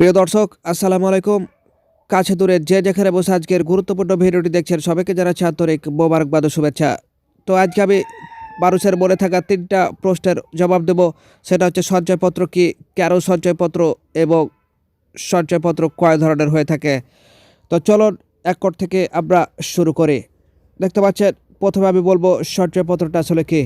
প্রিয় দর্শক, আসসালামু আলাইকুম। কাছে দূরে যে যেখানে বসে আজকের গুরুত্বপূর্ণ ভিডিওটি দেখছেন, সবাইকে জানাচ্ছি আন্তরিক মোবারকবাদ ও শুভেচ্ছা। তো আজকে আমি মানুষের মনে থাকা তিনটা প্রশ্নের জবাব দেব। সেটা হচ্ছে, সঞ্চয়পত্র কি? কেন সঞ্চয়পত্র? এবং সঞ্চয়পত্র কয় ধরনের হয়ে থাকে? তো চলুন, এক থেকে আমরা শুরু করি। দেখতে পাচ্ছেন, প্রথমে আমি বলব, সঞ্চয়পত্রটা আসলে কি?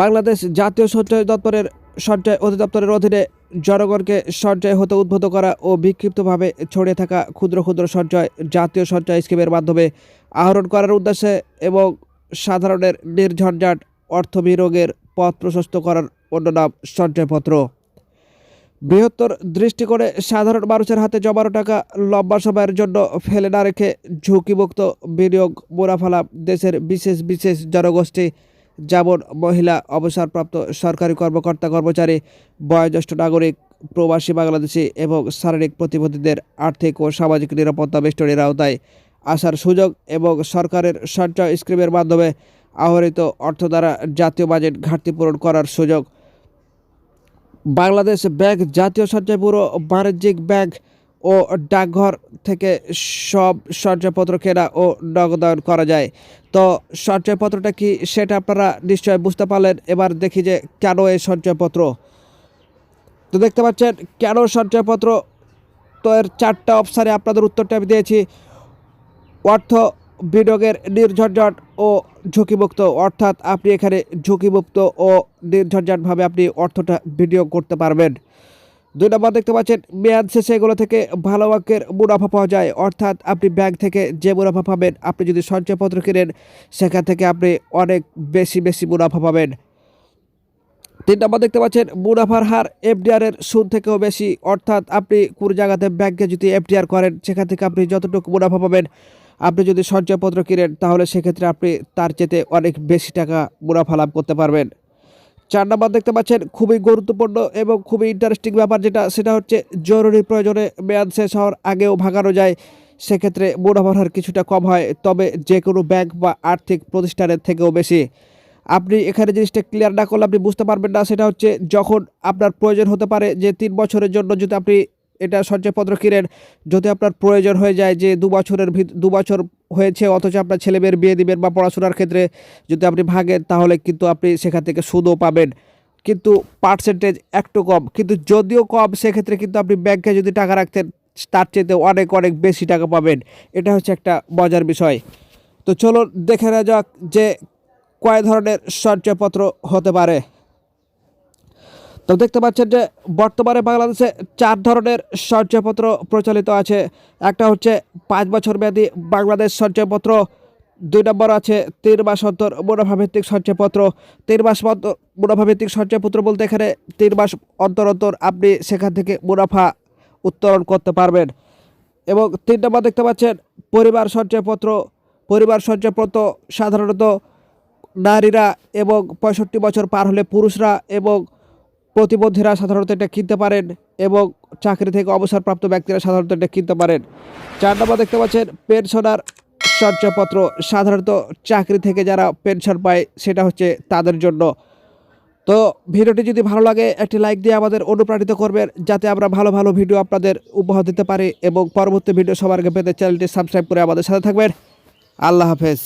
বাংলাদেশ জাতীয় সঞ্চয় দপ্তরের সঞ্চয় অধিদপ্তরের অধীনে জনগণকে সঞ্চয় হতে উদ্বুদ্ধ করা ও বিক্ষিপ্তভাবে ছড়িয়ে থাকা ক্ষুদ্র ক্ষুদ্র সঞ্চয় জাতীয় সঞ্চয় স্কিমের মাধ্যমে আহরণ করার উদ্দেশ্যে এবং সাধারণের নির্ঝঞ্ঝাট অর্থ বিনিয়োগের পথ প্রশস্ত করার অন্য নাম সঞ্চয়পত্র। বৃহত্তর দৃষ্টিকোণে সাধারণ মানুষের হাতে জমানো টাকা লম্বা সময়ের জন্য ফেলে না রেখে ঝুঁকিমুক্ত বিনিয়োগ মুনাফালাভ দেশের বিশেষ বিশেষ জনগোষ্ঠী যেমন মহিলা অবসরপ্রাপ্ত সরকারি কর্মকর্তা কর্মচারী, বয়োজ্যেষ্ঠ নাগরিক, প্রবাসী বাংলাদেশি এবং শারীরিক প্রতিবন্ধীদের আর্থিক ও সামাজিক নিরাপত্তা বেষ্টনীর আওতায় আসার সুযোগ এবং সরকারের সঞ্চয় স্কিমের মাধ্যমে আহরিত অর্থ দ্বারা জাতীয় বাজেট ঘাটতি পূরণ করার সুযোগ। বাংলাদেশ ব্যাংক জাতীয় সঞ্চয় ব্যুরো বাণিজ্যিক ব্যাংক ও ডাকঘর থেকে সব সঞ্চয়পত্র কেনা ও নগদায়ন করা যায়। তো সঞ্চয়পত্রটা কি সেটা আপনারা নিশ্চয় বুঝতে পারলেন। এবার দেখি যে কেন এই সঞ্চয়পত্র তো দেখতে পাচ্ছেন, কেন সঞ্চয়পত্র তো এর চারটা অপশানে আপনাদের উত্তরটা আমি দিয়েছি। অর্থ বিনিয়োগের নির্ঝঞ্ঝাট ও ঝুঁকিমুক্ত। অর্থাৎ আপনি এখানে ঝুঁকিমুক্ত ও নির্ঝঞ্ঝাটভাবে আপনি অর্থটা বিনিয়োগ করতে পারবেন। দুই নম্বর দেখতে পাচ্ছেন। মেয়াদ শেষে এগুলো থেকে ভালো অঙ্কের মুনাফা পাওয়া যায়। অর্থাৎ আপনি ব্যাংক থেকে যে মুনাফা পাবেন, আপনি যদি সঞ্চয়পত্র কিনেন, সেখান থেকে আপনি অনেক বেশি বেশি মুনাফা পাবেন। তিন নম্বর দেখতে পাচ্ছেন, মুনাফার হার এফডিআর এর সুদ থেকেও বেশি। অর্থাৎ আপনি কোনো জায়গাতে ব্যাংকে যদি এফডিআর করেন, সেখান থেকে আপনি যতটুকু মুনাফা পাবেন, আপনি যদি সঞ্চয়পত্র কিনেন, তাহলে সেক্ষেত্রে আপনি তার চেতে অনেক বেশি টাকা মুনাফা লাভ করতে পারবেন। চার নম্বর দেখতে পাচ্ছেন, খুবই গুরুত্বপূর্ণ এবং খুবই ইন্টারেস্টিং ব্যাপার যেটা, সেটা হচ্ছে জরুরি প্রয়োজনে মেয়াদ শেষ হওয়ার আগেও ভাগানো যায়। সেক্ষেত্রে মুনাফার হার কিছুটা কম হয়, তবে যে কোনো ব্যাংক বা আর্থিক প্রতিষ্ঠানের থেকেও বেশি। আপনি এখানে জিনিসটা ক্লিয়ার না করলে আপনি বুঝতে পারবেন না, সেটা হচ্ছে যখন আপনার প্রয়োজন হতে পারে যে তিন বছরের জন্য যদি আপনি এটা সঞ্চয়পত্র কিনেন, যদি আপনার প্রয়োজন হয়ে যায় যে দু বছরের ভিত, দু বছর হয়েছে, অথচ আপনার ছেলে মেয়ের বিয়ে দিবেন বা পড়াশোনার ক্ষেত্রে যদি আপনি ভাগেন, তাহলে কিন্তু আপনি সেখান থেকে সুদও পাবেন। কিন্তু পার্সেন্টেজ একটু কম। কিন্তু যদিও কম, সেক্ষেত্রে কিন্তু আপনি ব্যাংকে যদি টাকা রাখতেন, তার চেয়ে অনেক অনেক বেশি টাকা পাবেন। এটা হচ্ছে একটা মজার বিষয়। তো চলো দেখে নেওয়া যাক যে কয় ধরনের সঞ্চয়পত্র হতে পারে। তো দেখতে পাচ্ছেন যে, বর্তমানে বাংলাদেশে চার ধরনের সঞ্চয়পত্র প্রচলিত আছে। একটা হচ্ছে পাঁচ বছর মেয়াদী বাংলাদেশ সঞ্চয়পত্র দুই নম্বর আছে তিন মাস অন্তর মুনাফাভিত্তিক সঞ্চয়পত্র তিন মাস অন্তর মুনাফাভিত্তিক সঞ্চয়পত্র বলতে এখানে তিন মাস অন্তর অন্তর আপনি সেখান থেকে মুনাফা উত্তোলন করতে পারবেন। এবং তিন নম্বর দেখতে পাচ্ছেন, পরিবার সঞ্চয়পত্র পরিবার সঞ্চয়পত্র সাধারণত নারীরা এবং পঁয়ষট্টি বছর পার হলে পুরুষরা এবং প্রতিবন্ধীরা সাধারণত এটা কিনতে পারেন এবং চাকরি থেকে অবসরপ্রাপ্ত ব্যক্তিরা সাধারণত এটা কিনতে পারেন। চার নম্বর দেখতে পাচ্ছেন, পেনশনার সঞ্চয়পত্র সাধারণত চাকরি থেকে যারা পেনশন পায়, সেটা হচ্ছে তাদের জন্য। তো ভিডিওটি যদি ভালো লাগে, একটি লাইক দিয়ে আমাদের অনুপ্রাণিত করবেন, যাতে আমরা ভালো ভালো ভিডিও আপনাদের উপহার দিতে পারি এবং পরবর্তী ভিডিও সবার আগে পেতে চ্যানেলটি সাবস্ক্রাইব করে আমাদের সাথে থাকবেন। আল্লাহ হাফেজ।